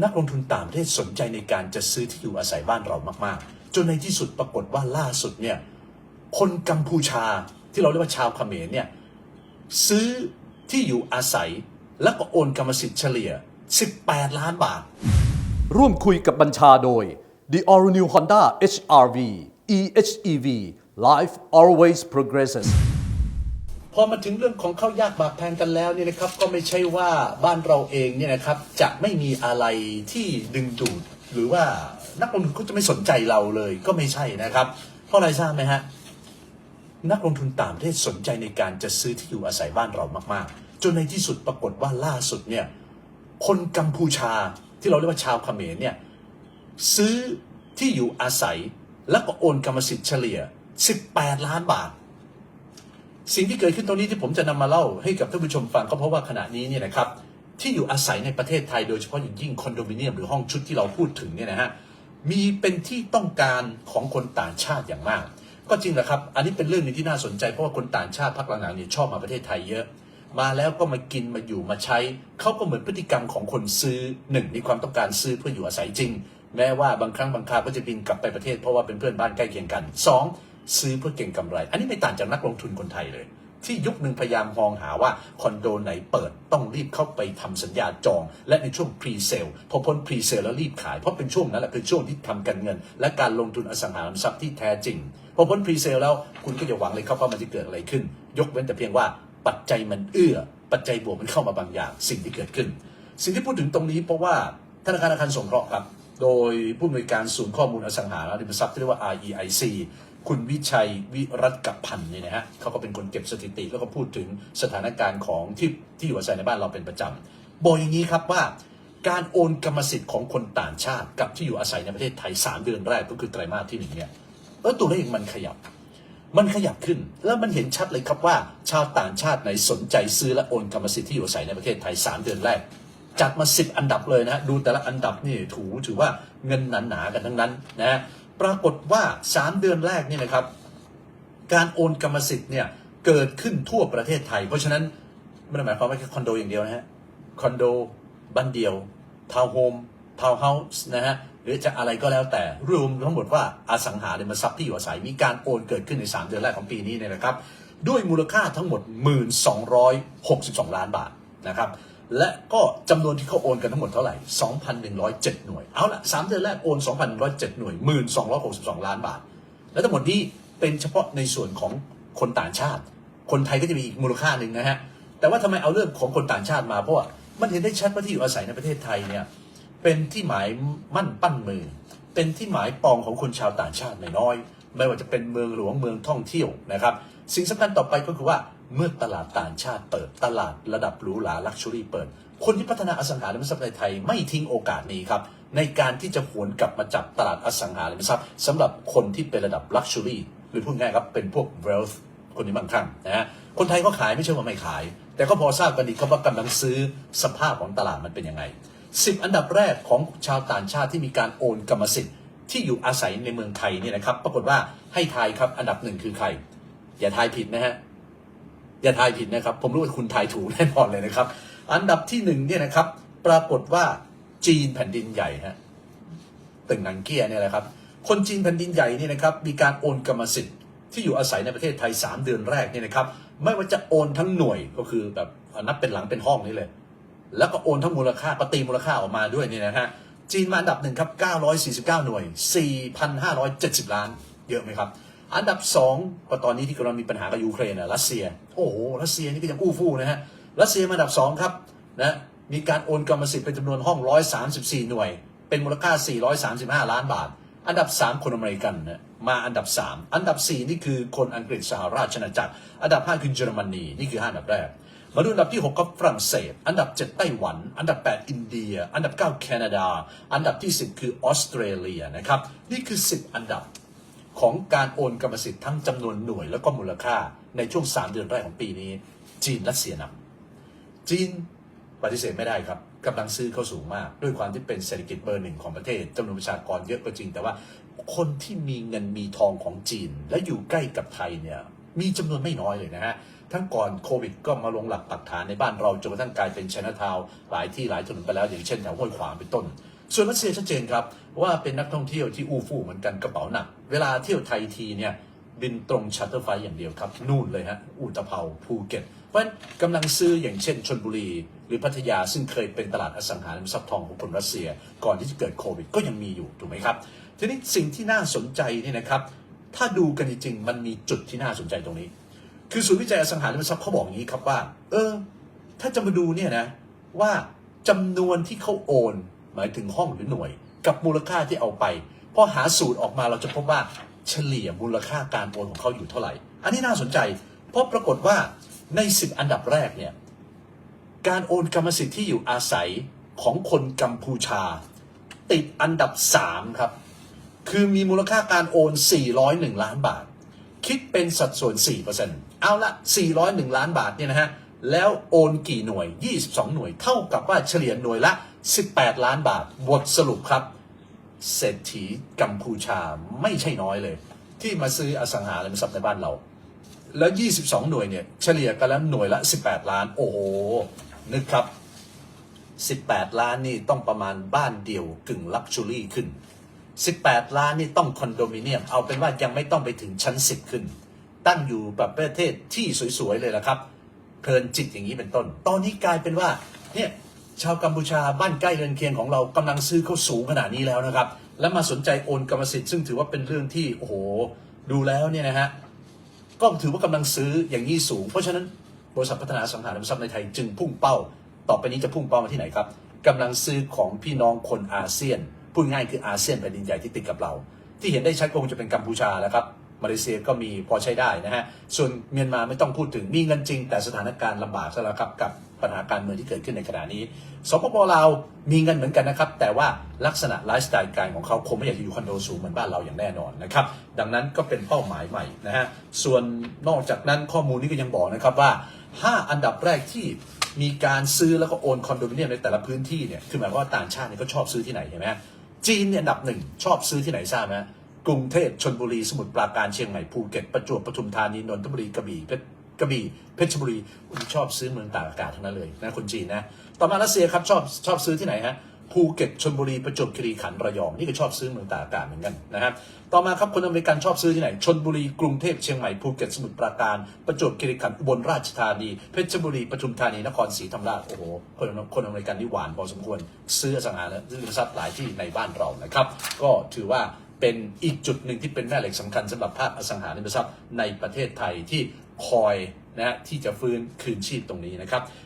นักลงทุนต่างประเทศสนใจในการจะซื้อที่อยู่อาศัยบ้านเรามากๆ จนในที่สุดปรากฏว่าล่าสุดเนี่ยคนกัมพูชาที่เราเรียกว่าชาวเขมรเนี่ยซื้อที่อยู่อาศัยแล้วก็โอนกรรมสิทธิ์เฉลี่ย 18 ล้านบาท ร่วมคุยกับบัญชาโดย The All New Honda HRV EHEV Life Always Progresses พอมาถึงเรื่องของข้าวยากหมากแพงกันแล้วเนี่ยนะครับ ก็ไม่ใช่ว่าบ้านเราเองเนี่ยนะครับ จะไม่มีอะไรที่ดึงดูด หรือว่านักลงทุนเขาจะไม่สนใจเราเลยก็ไม่ใช่นะครับ เพราะอะไรทราบไหมฮะนักลงทุนต่างประเทศสนใจในการจะซื้อที่อยู่อาศัยบ้านเรามากๆ จนในที่สุดปรากฏว่าล่าสุดเนี่ยคนกัมพูชาที่เราเรียกว่าชาวเขมรเนี่ยซื้อที่อยู่อาศัยแล้วก็โอนกรรมสิทธิ์เฉลี่ย 18 ล้านบาท สิ่งที่เกิดขึ้นตรงนี้ที่ผมจะนำมาเล่าให้กับท่านผู้ชมฟังก็เพราะว่าขณะนี้เนี่ยนะครับที่อยู่อาศัยในประเทศไทยโดยเฉพาะอย่างยิ่งคอนโดมิเนียมหรือห้องชุดที่เราพูดถึงเนี่ยนะฮะมีเป็นที่ต้องการของคนต่างชาติอย่างมาก ก็จริงแหละครับ อันนี้เป็นเรื่องหนึงที่น่าสนใจเพราะว่าคนต่างชาติพักหลังๆเนี่ยชอบมาประเทศไทยเยอะ มาแล้วก็มากินมาอยู่มาใช้เขาก็เหมือนพฤติกรรมของคนซื้อหนึ่งมีความต้องการซื้อเพื่ออยู่อาศัยจริง แม้ว่าบางครั้งบางคราวก็จะบินกลับไปประเทศเพราะว่าเป็นเพื่อนบ้านใกล้เคียงกันสอง ซื้อเพื่อเก่งกำไร อันนี้ไม่ต่างจากนักลงทุนคนไทยเลย ที่ยุคหนึ่งพยายามมองหาว่าคอนโดไหนเปิดต้องรีบเข้าไปทำสัญญาจอง และในช่วงพรีเซลพอพ้นพรีเซลแล้วรีบขาย เพราะเป็นช่วงนั้นแหละคือช่วงที่ทำการเงิน และการลงทุนอสังหาริมทรัพย์ที่แท้จริง พอพ้นพรีเซลแล้วคุณก็จะหวังเลยครับว่ามันจะเกิดอะไรขึ้น ยกเว้นแต่เพียงว่าปัจจัยมันเอื้อ ปัจจัยบวกมันเข้ามาบางอย่าง สิ่งที่เกิดขึ้น สิ่งที่พูดถึงตรงนี้เพราะว่าธนาคารอาคารสงเคราะห์ครับ โดยผู้อำนวยการศูนย์ข้อมูลอสังหาริมทรัพย์ที่เรียกว่า REIC คุณวิชัยวิรัตกับพันเนี่ยนะฮะเขาก็เป็นคนเก็บสถิติแล้วก็พูดถึงสถานการณ์ของที่ที่อยู่อาศัยในบ้านเราเป็นประจำบอกอย่างนี้ครับว่าการโอนกรรมสิทธิ์ของคนต่างชาติกับที่อยู่อาศัยในประเทศไทย 3 เดือนแรกก็คือไตรมาสที่หนึ่งเนี่ยเออตัวเลขมันขยับ มันขยับขึ้น แล้วมันเห็นชัดเลยครับว่า ชาวต่างชาติไหนสนใจซื้อและโอนกรรมสิทธิ์ที่อยู่อาศัยในประเทศไทย 3 เดือนแรก จัดมา 10 อันดับเลยนะฮะดูแต่ละอันดับนี่ถูถือว่าเงินหนาๆกันทั้งนั้นนะฮะ ปรากฏว่า 3 เดือนแรกนี่นะครับ การโอนกรรมสิทธิ์เนี่ยเกิดขึ้นทั่วประเทศไทย เพราะฉะนั้นไม่ได้หมายความว่าแค่คอนโดอย่างเดียวนะฮะคอนโดบ้านเดียวทาวน์โฮมทาวน์เฮาส์นะฮะหรือจะอะไรก็แล้วแต่รวมทั้งหมดว่าอสังหาริมทรัพย์ที่อยู่อาศัยมีการโอนเกิดขึ้นใน 3 เดือนแรกของปีนี้เนี่ยนะครับ ด้วยมูลค่าทั้งหมด 1,262 ล้านบาทนะครับ และก็จำนวนที่เขาโอนกันทั้งหมดเท่าไหร่ 2,107 หน่วย เอาละ3เดือนแรกโอน 2,107 หน่วย 1,262 ล้านบาท และทั้งหมดนี้เป็นเฉพาะในส่วนของคนต่างชาติ คนไทยก็จะมีอีกมูลค่าหนึ่งนะฮะ แต่ว่าทำไมเอาเรื่องของคนต่างชาติมา เพราะว่ามันเห็นได้ชัดว่าที่อยู่อาศัยในประเทศไทยเนี่ย เป็นที่หมายมั่นปั้นมือ เป็นที่หมายปองของคนชาวต่างชาติไม่น้อย ไม่ว่าจะเป็นเมืองหลวงเมืองท่องเที่ยวนะครับ สิ่งสำคัญต่อไปก็คือว่า เมื่อตลาดต่างชาติเปิดตลาดระดับหรูหราลักชัวรี่เปิด คนที่พัฒนาอสังหาริมทรัพย์ในไทยไม่ทิ้งโอกาสนี้ครับ ในการที่จะหวนกลับมาจับตลาดอสังหาริมทรัพย์สำหรับคนที่เป็นระดับลักชัวรี่หรือพูดง่ายครับเป็นพวก wealth คนที่มั่งคั่งนะฮะคนไทยก็ขายไม่ใช่ว่าไม่ขาย แต่ก็พอทราบกันดีครับว่ากำลังซื้อสภาพของตลาดมันเป็นยังไง10อันดับแรกของชาวต่างชาติที่มีการโอนกรรมสิทธิ์ที่อยู่อาศัยในเมืองไทยเนี่ยนะครับ ปรากฏว่าให้ทายครับอันดับหนึ่งคือใคร อย่าทายผิดนะฮะ อย่าทายผิดนะครับ ผมรู้ว่าคุณทายถูกแน่นอนเลยนะครับ อันดับที่หนึ่งเนี่ยนะครับ ปรากฏว่าจีนแผ่นดินใหญ่ฮะตึงหนังเกียเนี่ยแหละครับ คนจีนแผ่นดินใหญ่เนี่ยนะครับ มีการโอนกรรมสิทธิ์ที่อยู่อาศัยในประเทศไทย 3 เดือนแรกเนี่ยนะครับ ไม่ว่าจะโอนทั้งหน่วยก็คือแบบนับเป็นหลังเป็นห้องนี่เลย แล้วก็โอนทั้งมูลค่าปตีมูลค่าออกมาด้วยเนี่ยนะฮะจีนมาอันดับหนึ่งครับ 949 หน่วย 4,570 ล้าน เยอะไหมครับ อันดับสองก็ตอนนี้ที่กำลังมีปัญหากับยูเครนนะรัสเซีย โอ้โหรัสเซียนี่ก็ยังอู้ฟู่นะฮะรัสเซียมาอันดับสองครับนะมีการโอนกรรมสิทธิ์เป็นจำนวนห้อง 134 หน่วย เป็นมูลค่า 435 ล้านบาท อันดับ 3 คนอเมริกันนะมาอันดับ 3 อันดับ 4 นี่คือคนอังกฤษสหราชอาณาจักร อันดับ 5 คือเยอรมนีนี่คือ 5 อันดับแรก มาดูอันดับที่ 6 ก็ฝรั่งเศส อันดับ 7 ไต้หวัน อันดับ 8 อินเดีย อันดับ 9 แคนาดา อันดับที่ 10 คือออสเตรเลียนะครับ นี่คือ 10 อันดับ ของการโอนกรรมสิทธิ์ทั้งจำนวนหน่วยแล้วก็มูลค่าในช่วง 3 เดือนแรกของปีนี้ จีนรัสเซียนำจีนปฏิเสธไม่ได้ครับกำลังซื้อเข้าสูงมาก ด้วยความที่เป็นเศรษฐกิจเบอร์หนึ่งของประเทศจำนวนประชากรเยอะก็จริง แต่ว่าคนที่มีเงินมีทองของจีน และอยู่ใกล้กับไทยเนี่ยมีจำนวนไม่น้อยเลยนะฮะ ทั้งก่อนโควิดก็มาลงหลักปักฐานในบ้านเราจนกระทั่งกลายเป็นชนะทาวหลายที่หลายถนนไปแล้ว อย่างเช่นแถวห้วยขวางเป็นต้นส่วนรัสเซียชัดเจนครับว่าเป็นนักท่องเที่ยวที่อู้ฟู่เหมือนกันกระเป๋าหนัก เวลาเที่ยวไทยทีเนี่ยบินตรงชัตเตอร์ไฟอย่างเดียวครับ นู่นเลยฮะอุตภเปาภูเก็ต เพราะฉะนั้นกำลังซื้ออย่างเช่นชนบุรี หรือพัทยาซึ่งเคยเป็นตลาดอสังหาริมทรัพย์ทองของคนรัสเซีย ก่อนที่จะเกิดโควิดก็ยังมีอยู่ถูกไหมครับ ทีนี้สิ่งที่น่าสนใจนี่นะครับ ถ้าดูกันจริงๆมันมีจุดที่น่าสนใจตรงนี้ คือศูนย์วิจัยอสังหาริมทรัพย์เขาบอกอย่างนี้ครับว่า เออ ถ้าจะมาดูเนี่ยนะว่าจำนวนที่เขาโอน หมายถึงห้องหรือหน่วย กับมูลค่าที่เอาไปพอหาสูตรออกมาเราจะพบว่าเฉลี่ยมูลค่าการโอนของเขาอยู่เท่าไหร่ อันนี้น่าสนใจ เพราะปรากฏว่าใน 10 อันดับแรกเนี่ยการโอนกรรมสิทธิ์ที่อยู่อาศัยของคนกัมพูชา ติดอันดับ 3 ครับ คือมีมูลค่าการโอน 401 ล้านบาท คิดเป็นสัดส่วน 4%เอาละ 401 ล้านบาทเนี่ยนะฮะแล้วโอนกี่หน่วย 22 หน่วย เท่ากับว่าเฉลี่ยหน่วยละ 18 ล้านบาท บทสรุปครับ เศรษฐีกัมพูชาไม่ใช่น้อยเลย ที่มาซื้ออสังหาริมทรัพย์ในบ้านเรา แล้ว 22 หน่วยเนี่ย เฉลี่ยกันแล้วหน่วยละ 18 ล้าน โอ้โห นึกครับ 18 ล้านนี่ต้องประมาณบ้านเดียวกึ่งลักชัวรี่ขึ้น 18 ล้านนี่ต้องคอนโดมิเนียม เอาเป็นว่ายังไม่ต้องไปถึงชั้น 10 ขึ้น ตั้งอยู่แบบประเทศที่สวยๆเลยละครับ เพลินจิตอย่างนี้เป็นต้น ตอนนี้กลายเป็นว่าเนี่ย ชาวกัมพูชาบ้านใกล้เรือนเคียงของเรากำลังซื้อเข้าสูงขนาดนี้แล้วนะครับ และมาสนใจโอนกรรมสิทธิ์ซึ่งถือว่าเป็นเรื่องที่โอ้โหดูแล้วเนี่ยนะฮะก็ถือว่ากำลังซื้ออย่างนี้สูง เพราะฉะนั้นบริษัทพัฒนาสังหาริมทรัพย์ในไทยจึงพุ่งเป้า ต่อไปนี้จะพุ่งเป้ามาที่ไหนครับกำลังซื้อของพี่น้องคนอาเซียนพูดง่ายคืออาเซียนแผ่นดินใหญ่ที่ติดกับเรา ที่เห็นได้ชัดคงจะเป็นกัมพูชาแล้วครับ มาเลเซียก็มีพอใช้ได้นะฮะ ส่วนเมียนมาไม่ต้องพูดถึงมีเงินจริง แต่สถานการณ์ลำบากซะแล้วครับกับปัญหาการเมืองที่เกิดขึ้นในขณะนี้ สปปลาวมีเงินเหมือนกันนะครับ แต่ว่าลักษณะไลฟ์สไตล์การของเขาคงไม่อยากจะอยู่คอนโดสูงเหมือนบ้านเราอย่างแน่นอนนะครับ ดังนั้นก็เป็นเป้าหมายใหม่นะฮะ ส่วนนอกจากนั้นข้อมูลนี้ก็ยังบอกนะครับว่า 5 อันดับแรกที่มีการซื้อแล้วก็โอนคอนโดมิเนียมในแต่ละพื้นที่เนี่ย คือหมายความว่าต่างชาติเนี่ยก็ชอบซื้อที่ไหนเห็นไหมจีนเนี่ยอันดับหนึ่งชอบซื้อที่ไหนทราบไหม กรุงเทพชนบุรีสมุทรปราการเชียงใหม่ภูเก็ตประจวบปทุมธานีนนทบุรีกระบี่เพชรกระบี่เพชรบุรีคุณชอบซื้อเมืองต่างอากาศทั้งนั้นเลยนะคนจีนนะต่อมารัสเซียครับชอบชอบซื้อที่ไหนฮะภูเก็ตชนบุรีประจวบคีรีขันธ์ระยองนี่ก็ชอบซื้อเมืองต่างอากาศเหมือนกันนะครับต่อมาครับคนอเมริกันชอบซื้อที่ไหนชนบุรีกรุงเทพเชียงใหม่ภูเก็ตสมุทรปราการประจวบคีรีขันธ์อุบลราชธานีเพชรบุรีปทุมธานีนครศรีธรรมราชโอ้โหคนคนอเมริกันนี่หวานพอสมควรซื้อสังหาริมทรัพย์หลายที่ในบ้านเรานะครับ ก็ถือว่า เป็นอีกจุดหนึ่งที่เป็นแม่เหล็กสำคัญสำหรับภาคอสังหาริมทรัพย์ในประเทศไทยที่คอยนะฮะที่จะฟื้นคืนชีพตรงนี้นะครับ